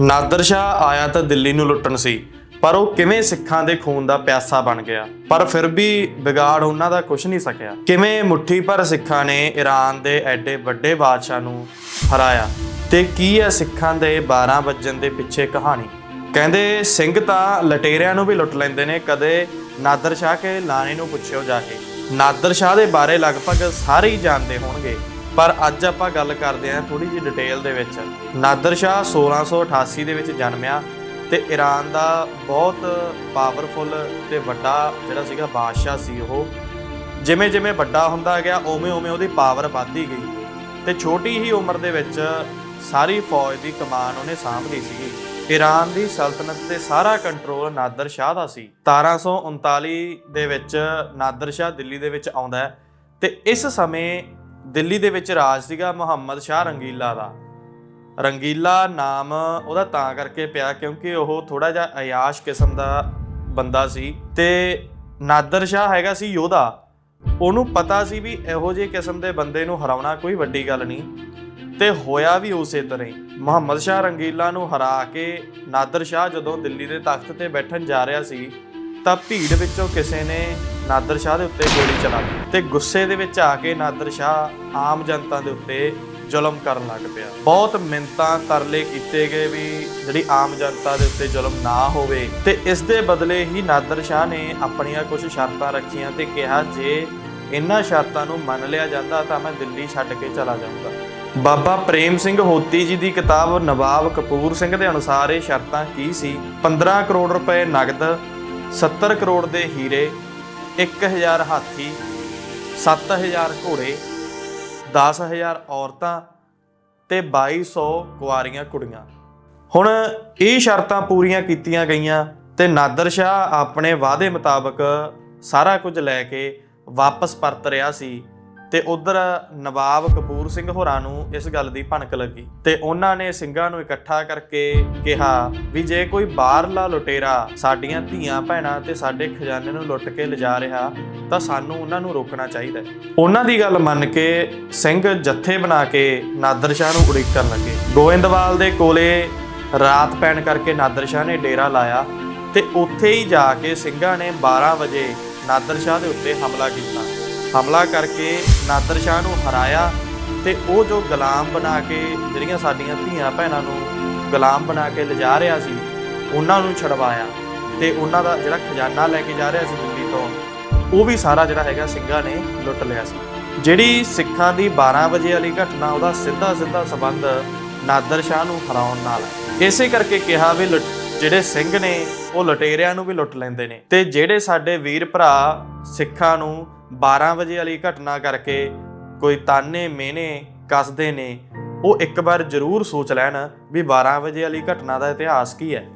ਨਾਦਰ ਸ਼ਾਹ ਆਇਆ ਤਾਂ ਦਿੱਲੀ ਨੂੰ ਲੁੱਟਣ ਸੀ, ਪਰ ਉਹ ਕਿਵੇਂ ਸਿੱਖਾਂ ਦੇ ਖੂਨ ਦਾ ਪਿਆਸਾ ਬਣ ਗਿਆ? ਪਰ ਫਿਰ ਵੀ ਵਿਗਾੜ ਉਹਨਾਂ ਦਾ ਕੁਝ ਨਹੀਂ ਸਕਿਆ। ਕਿਵੇਂ ਮੁੱਠੀ ਭਰ ਸਿੱਖਾਂ ਨੇ ਈਰਾਨ ਦੇ ਐਡੇ ਵੱਡੇ ਬਾਦਸ਼ਾਹ ਨੂੰ ਹਰਾਇਆ ਤੇ ਕੀ ਹੈ ਸਿੱਖਾਂ ਦੇ 12 ਵੱਜਣ ਦੇ ਪਿੱਛੇ ਕਹਾਣੀ? ਕਹਿੰਦੇ, ਸਿੰਘ ਤਾਂ ਲਟੇਰਿਆਂ ਨੂੰ ਵੀ ਲੁੱਟ ਲੈਂਦੇ ਨੇ, ਕਦੇ ਨਾਦਰ ਸ਼ਾਹ ਕੇ ਲਾਣੇ ਨੂੰ ਪੁੱਛਿਓ ਜਾ ਕੇ। ਨਾਦਰ ਸ਼ਾਹ ਦੇ ਬਾਰੇ ਲਗਭਗ ਸਾਰੇ ਹੀ ਜਾਣਦੇ ਹੋਣਗੇ। ਪਰ ਅੱਜ ਆਪਾਂ ਗੱਲ ਕਰਦੇ ਹਾਂ ਥੋੜੀ ਜਿਹੀ ਡਿਟੇਲ ਦੇ ਵਿੱਚ। ਨਾਦਰ ਸ਼ਾਹ 1688 ਦੇ ਵਿੱਚ ਜਨਮਿਆ ਤੇ ਈਰਾਨ ਦਾ ਬਹੁਤ ਪਾਵਰਫੁਲ ਤੇ ਵੱਡਾ ਜਿਹੜਾ ਸੀਗਾ ਬਾਦਸ਼ਾਹ ਸੀ ਉਹ। ਜਿਵੇਂ ਜਿਵੇਂ ਵੱਡਾ ਹੁੰਦਾ ਗਿਆ ਉਵੇਂ ਉਵੇਂ ਉਹਦੀ ਪਾਵਰ ਵੱਧਦੀ ਗਈ ਤੇ ਛੋਟੀ ਹੀ ਉਮਰ ਦੇ ਵਿੱਚ ਸਾਰੀ ਫੌਜ ਦੀ ਕਮਾਨ ਉਹਨੇ ਸਾਂਭ ਲਈ ਸੀਗੀ। ਈਰਾਨ ਦੀ ਸਲਤਨਤ ਤੇ ਸਾਰਾ ਕੰਟਰੋਲ ਨਾਦਰ ਸ਼ਾਹ ਦਾ ਸੀ। 1739 ਦੇ ਵਿੱਚ ਨਾਦਰ ਸ਼ਾਹ ਦਿੱਲੀ ਦੇ ਵਿੱਚ ਆਉਂਦਾ ਹੈ ਤੇ ਇਸ ਸਮੇਂ ਦਿੱਲੀ ਦੇ ਵਿੱਚ ਰਾਜ ਸੀਗਾ ਮੁਹੰਮਦ ਸ਼ਾਹ ਰੰਗੀਲਾ ਦਾ। ਰੰਗੀਲਾ ਨਾਮ ਉਹਦਾ ਤਾਂ ਕਰਕੇ ਪਿਆ ਕਿਉਂਕਿ ਉਹ ਥੋੜਾ ਜਿਹਾ ਅਯਾਸ਼ ਕਿਸਮ ਦਾ ਬੰਦਾ ਸੀ ਤੇ ਨਾਦਰ ਸ਼ਾਹ ਹੈਗਾ ਸੀ ਯੋਧਾ। ਉਹਨੂੰ ਪਤਾ ਸੀ ਵੀ ਇਹੋ ਜਿਹੇ ਕਿਸਮ ਦੇ ਬੰਦੇ ਨੂੰ ਹਰਾਉਣਾ ਕੋਈ ਵੱਡੀ ਗੱਲ ਨਹੀਂ ਤੇ ਹੋਇਆ ਵੀ ਉਸੇ ਤਰ੍ਹਾਂ ਹੀ। ਮੁਹੰਮਦ ਸ਼ਾਹ ਰੰਗੀਲਾ ਨੂੰ ਹਰਾ ਕੇ ਨਾਦਰ ਸ਼ਾਹ ਜਦੋਂ ਦਿੱਲੀ ਦੇ ਤਖਤ ਤੇ ਬੈਠਣ ਜਾ ਰਿਹਾ ਸੀ ਤਾਂ ਭੀੜ ਵਿੱਚੋਂ ਕਿਸੇ ਨੇ ਨਾਦਰ ਸ਼ਾਹ ਦੇ ਉੱਤੇ ਗੋਲੀ ਚਲਾ ਦਿੱਤੀ ਤੇ ਗੁੱਸੇ ਦੇ ਵਿੱਚ ਆ ਕੇ ਨਾਦਰ ਸ਼ਾਹ ਆਮ ਜਨਤਾ ਦੇ ਉੱਤੇ ਜ਼ੁਲਮ ਕਰਨ ਲੱਗ ਪਿਆ। ਬਹੁਤ ਮਿੰਤਾਂ ਤਰਲੇ ਕੀਤੇ ਗਏ ਵੀ ਜਿਹੜੀ ਆਮ ਜਨਤਾ ਦੇ ਉੱਤੇ ਜ਼ੁਲਮ ਨਾ ਹੋਵੇ ਤੇ ਇਸ ਦੇ ਬਦਲੇ ਹੀ ਨਾਦਰ ਸ਼ਾਹ ਨੇ ਆਪਣੀਆਂ ਕੁਝ ਸ਼ਰਤਾਂ ਰੱਖੀਆਂ ਤੇ ਕਿਹਾ, ਜੇ ਇਹਨਾਂ ਸ਼ਰਤਾਂ ਨੂੰ ਮੰਨ ਲਿਆ ਜਾਂਦਾ ਤਾਂ ਮੈਂ ਦਿੱਲੀ ਛੱਡ ਕੇ ਚਲਾ ਜਾਊਂਗਾ। ਬਾਬਾ ਪ੍ਰੇਮ ਸਿੰਘ ਹੋਤੀ ਜੀ ਦੀ ਕਿਤਾਬ ਨਵਾਬ ਕਪੂਰ ਸਿੰਘ ਦੇ ਅਨੁਸਾਰ ਇਹ ਸ਼ਰਤਾਂ ਕੀ ਸੀ? 15 ਕਰੋੜ ਰੁਪਏ ਨਗਦ 70 ਕਰੋੜ ਦੇ ਹੀਰੇ 1000 ਹਾਥੀ 7000 ਘੋੜੇ 10000 ਔਰਤਾਂ ਤੇ 2200 ਕੁਆਰੀਆਂ ਕੁੜੀਆਂ। ਹੁਣ ਇਹ ਸ਼ਰਤਾਂ ਪੂਰੀਆਂ ਕੀਤੀਆਂ ਗਈਆਂ ਤੇ ਨਾਦਰ ਸ਼ਾਹ ਆਪਣੇ ਵਾਅਦੇ ਮੁਤਾਬਕ ਸਾਰਾ ਕੁਝ ਲੈ ਕੇ ਵਾਪਸ ਪਰਤ ਰਿਹਾ ਸੀ। ਤੇ ਉਧਰ ਨਵਾਬ ਕਪੂਰ ਸਿੰਘ ਹੋਰਾਂ ਨੂੰ ਇਸ ਗੱਲ ਦੀ ਭਣਕ ਲੱਗੀ ਤੇ ਉਹਨਾਂ ਨੇ ਸਿੰਘਾਂ ਨੂੰ ਇਕੱਠਾ ਕਰਕੇ ਕਿਹਾ ਵੀ ਜੇ ਕੋਈ ਬਾਹਰਲਾ ਲੁਟੇਰਾ ਸਾਡੀਆਂ ਧੀਆਂ ਭੈਣਾਂ ਤੇ ਸਾਡੇ ਖਜ਼ਾਨੇ ਨੂੰ ਲੁੱਟ ਕੇ ਲਿਜਾ ਰਿਹਾ ਤਾਂ ਸਾਨੂੰ ਉਹਨਾਂ ਨੂੰ ਰੋਕਣਾ ਚਾਹੀਦਾ ਉਹਨਾਂ ਦੀ ਗੱਲ ਮੰਨ ਕੇ ਸਿੰਘ ਜੱਥੇ ਬਣਾ ਕੇ ਨਾਦਰ ਸ਼ਾਹ ਨੂੰ ਉਡੀਕ ਕਰਨ ਲੱਗੇ। ਗੋਇੰਦਵਾਲ ਦੇ ਕੋਲੇ ਰਾਤ ਪੈਣ ਕਰਕੇ ਨਾਦਰ ਸ਼ਾਹ ਨੇ ਡੇਰਾ ਲਾਇਆ ਤੇ ਉੱਥੇ ਹੀ ਜਾ ਕੇ ਸਿੰਘਾਂ ਨੇ 12 ਵਜੇ ਨਾਦਰ ਸ਼ਾਹ ਦੇ ਉੱਤੇ ਹਮਲਾ ਕੀਤਾ। ਹਮਲਾ ਕਰਕੇ ਨਾਦਰ ਸ਼ਾਹ ਨੂੰ ਹਰਾਇਆ ਤੇ ਉਹ ਜੋ ਗੁਲਾਮ ਬਣਾ ਕੇ ਜਿਹੜੀਆਂ ਸਾਡੀਆਂ ਧੀਆਂ ਭੈਣਾਂ ਨੂੰ ਗੁਲਾਮ ਬਣਾ ਕੇ ਲਿਜਾ ਰਿਹਾ ਸੀ, ਉਹਨਾਂ ਨੂੰ ਛਡਵਾਇਆ ਤੇ ਉਹਨਾਂ ਦਾ ਜਿਹੜਾ ਖਜ਼ਾਨਾ ਲੈ ਕੇ ਜਾ ਰਿਹਾ ਸੀ ਦਿੱਲੀ ਤੋਂ, ਉਹ ਵੀ ਸਾਰਾ ਜਿਹੜਾ ਹੈਗਾ ਸਿੰਘਾਂ ਨੇ ਲੁੱਟ ਲਿਆ ਸੀ। ਜਿਹੜੀ ਸਿੱਖਾਂ ਦੀ 12 ਵਜੇ ਵਾਲੀ ਘਟਨਾ, ਉਹਦਾ ਸਿੱਧਾ ਸਿੱਧਾ ਸਬੰਧ ਨਾਦਰ ਸ਼ਾਹ ਨੂੰ ਹਰਾਉਣ ਨਾਲ। ਹੈ ਇਸੇ ਕਰਕੇ ਕਿਹਾ ਵੀ ਲੁੱਟ- ਜਿਹੜੇ ਸਿੰਘ ਨੇ, ਉਹ ਲਟੇਰਿਆਂ ਨੂੰ ਵੀ ਲੁੱਟ ਲੈਂਦੇ ਨੇ। ਤੇ ਜਿਹੜੇ ਸਾਡੇ ਵੀਰ ਭਰਾ ਸਿੱਖਾਂ ਨੂੰ 12 ਵਜੇ ਵਾਲੀ ਘਟਨਾ ਕਰਕੇ ਕੋਈ ਤਾਨੇ ਮਿਹਨੇ ਕੱਸਦੇ ਨੇ, ਉਹ ਇੱਕ ਵਾਰ ਜ਼ਰੂਰ ਸੋਚ ਲੈਣ ਵੀ 12 ਵਜੇ ਵਾਲੀ ਘਟਨਾ ਦਾ ਇਤਿਹਾਸ ਕੀ ਹੈ।